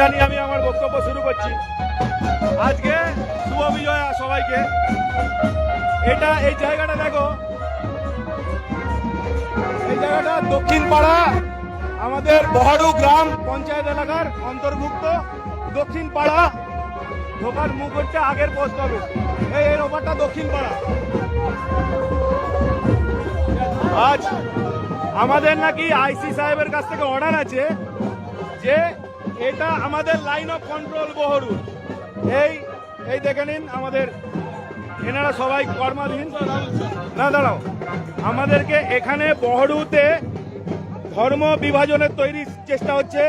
জানিয়ে আমি আমার বক্তব্য শুরু করছি। আজকে শুভ বিজয়া সবাইকে। এটা এই জায়গাটা দেখো। এই জায়গাটা দক্ষিণ পাড়া, আমাদের বহারু গ্রাম পঞ্চায়েত এলাকার অন্তর্ভুক্ত। দক্ষিণ পাড়া, ঢোকার মুখ হচ্ছে আগের পোস্ট অফিস এই এর ওপারটা দক্ষিণ পাড়া। আজ আমাদের নাকি আইসি সাহেবের কাছ থেকে অর্ডার আছে যে এটা আমাদের লাইন অফ কন্ট্রোল বহরু এই এই দেখে নিন আমাদের। এনারা সবাই কর্মাধীন। না, দাঁড়াও। আমাদেরকে এখানে বহরুতে ধর্ম বিভাজনের তৈরি চেষ্টা হচ্ছে।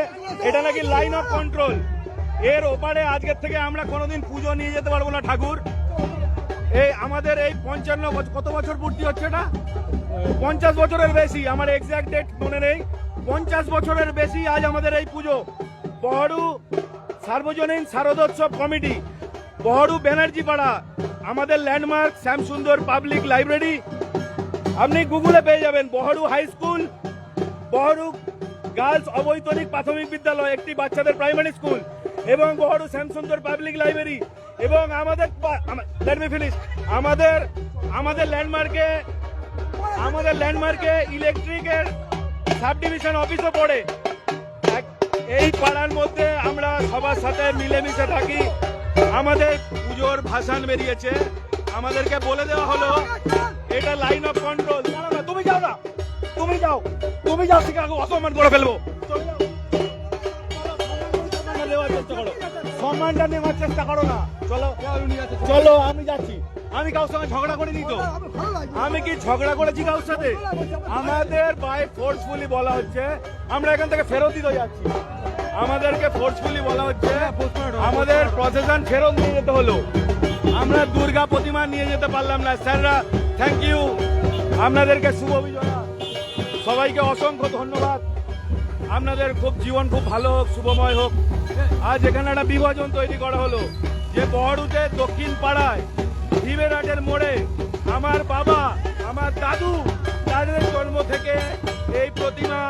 এটা নাকি লাইন অফ কন্ট্রোল এর ওপারে আজকের থেকে আমরা কোনোদিন পুজো নিয়ে যেতে পারব না, ঠাকুর। এই আমাদের এই পঞ্চান্ন বছর কত বছর পূর্তি হচ্ছে এটা? পঞ্চাশ বছরের বেশি। আমার এক্সাক্ট ডেট মনে নেই। পঞ্চাশ বছরের বেশি আজ আমাদের এই পুজো। বহরু সার্বজনীন শারদোৎসব কমিটি, বহরু ব্যানার্জি পাড়া, আমাদের ল্যান্ডমার্ক শ্যামসুন্দর পাবলিক লাইব্রেরি। আপনি গুগলে পেয়ে যাবেন Baharu high school, Baharu girls অবৈতনিক প্রাথমিক বিদ্যালয়, একটি বাচ্চাদের প্রাইমারি স্কুল, এবং বহরু শ্যামসুন্দর পাবলিক লাইব্রেরি, এবং আমাদের আমাদের আমাদের ল্যান্ডমার্কে আমাদের ল্যান্ডমার্কে ইলেকট্রিকের সাব ডিভিশন অফিসও পড়ে। এই পাড়ার মধ্যে আমরা সবার সাথে মিলেমিশে থাকি। আমাদের পুজোর ভাষণ বেরিয়েছে। আমাদেরকে বলে দেওয়া হলো, এটা লাইন অফ কন্ট্রোল তুমি যাও না। তুমি যাও। তুমি যাও আছে অসম্মান করে ফেলব। সম্মানটা নেওয়ার চেষ্টা করো না। চলো চলো, আমি যাচ্ছি। আমি কারোর সঙ্গে ঝগড়া করে দিই তো। আমি কি ঝগড়া করেছি কারোর সাথে? আমাদের বাই ফোর্সফুলি বলা হচ্ছে আমরা এখান থেকে ফেরত দিতে যাচ্ছি। আমাদেরকে ফোর্সফুলি বলা হচ্ছে আমাদের প্রসেশন ফেরত নিয়ে যেতে হলো। আমরা দুর্গা প্রতিমা নিয়ে যেতে পারলাম না। স্যাররা থ্যাংক ইউ আপনাদেরকে শুভ বিজয়া সবাইকে অসংখ্য ধন্যবাদ। আপনাদের খুব জীবন খুব ভালো হোক শুভময় হোক। আজ এখানে একটা বিভাজন তৈরি করা হলো। যে বহরুতে দক্ষিণ পাড়ায় ভিবেরাটের মোড়ে আমার বাবা, আমার দাদু তাদের জন্ম থেকে এই প্রতিমা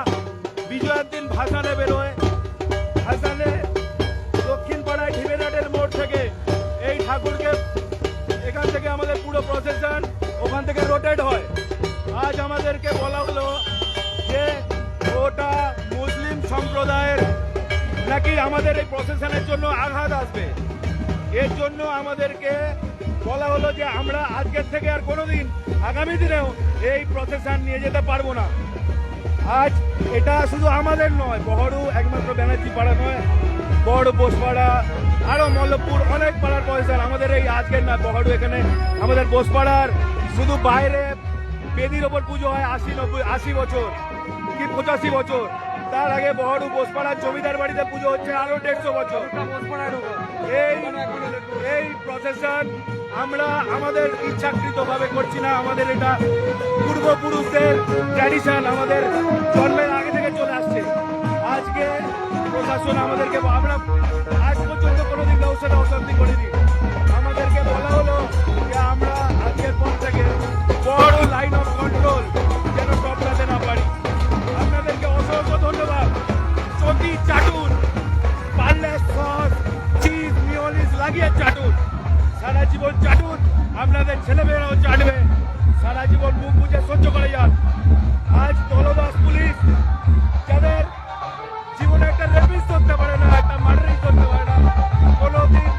বিজয়ার দিন ভাসানে বেরোয়। ভাসানে দক্ষিণ পাড়ায় ভিবেরাটের মোড় থেকে এই ঠাকুরকে এখান থেকে আমাদের পুরো প্রসেশন ওখান থেকে রোটেট হয়। আজ আমাদেরকে বলা হলো যে ওটা মুসলিম সম্প্রদায়ের নাকি আমাদের এই প্রসেশনের জন্য আঘাত আসবে। এর জন্য আমাদেরকে বলা হলো যে আমরা আজকের থেকে আর কোনোদিন আগামী দিনেও এই প্রসেশন নিয়ে যেতে পারব না। আজ এটা শুধু আমাদের নয় বহরু একমাত্র ব্যানার্জি পাড়া নয় বড় বোসপাড়া আরও মল্লপুর অনেক পাড়ার প্রসেশন আমাদের এই আজকের না বহরু এখানে আমাদের বোসপাড়ার শুধু বাইরে বেদির ওপর পুজো হয় আশি নব্বই আশি বছর কি পঁচাশি বছর। তার আগে বহরু বোসপাড়ার জমিদার বাড়িতে পুজো হচ্ছে আরও দেড়শো বছর। এই এই প্রসেশন আমরা আমাদের ইচ্ছাকৃত ভাবে করছি না। আমাদের এটা পূর্বপুরুষদের ট্র্যাডিশন আমাদের জন্মের আগে থেকে চলে আসছে। আজকে প্রশাসন আমাদেরকে আমরা আজ পর্যন্ত কোনোদিন কারোর সাথে অশান্তি করিনি। আমাদেরকে বলা হলো যে আমরা আজকের পর থেকে বড় লাইন অফ কন্ট্রোল যেন টপকাতে না পারি। আপনাদেরকে অসংখ্য ধন্যবাদ। চটি চাটুন, পারলে সস চিজ মিওনিজ লাগিয়ে চাটুন। সারা জীবন চাটুন, আপনাদের ছেলেমেয়েরাও চাটবে। সারা জীবন মুখ বুঝে সহ্য করে যান আজ দলদাস পুলিশ যাদের জীবনে একটা রেপিস করতে পারে না, একটা মার্ডারিং করতে পারে না, কোনোদিন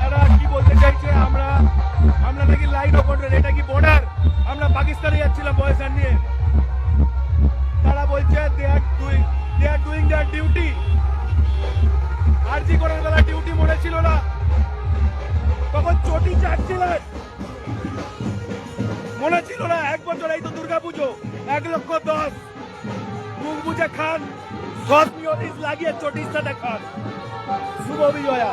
তারা কি বলতে চাইছে আমরা? আমরা নাকি লাইন অফ এটা কি বর্ডার আমরা পাকিস্তানে যাচ্ছিলাম বয়সান নিয়ে। এই তো দুর্গা পুজো এক লক্ষ দশ। মুখ বুঝে খান। সৎ মিয়নিস লাগিয়ে চটির সাথে খান। শুভ বিজয়া।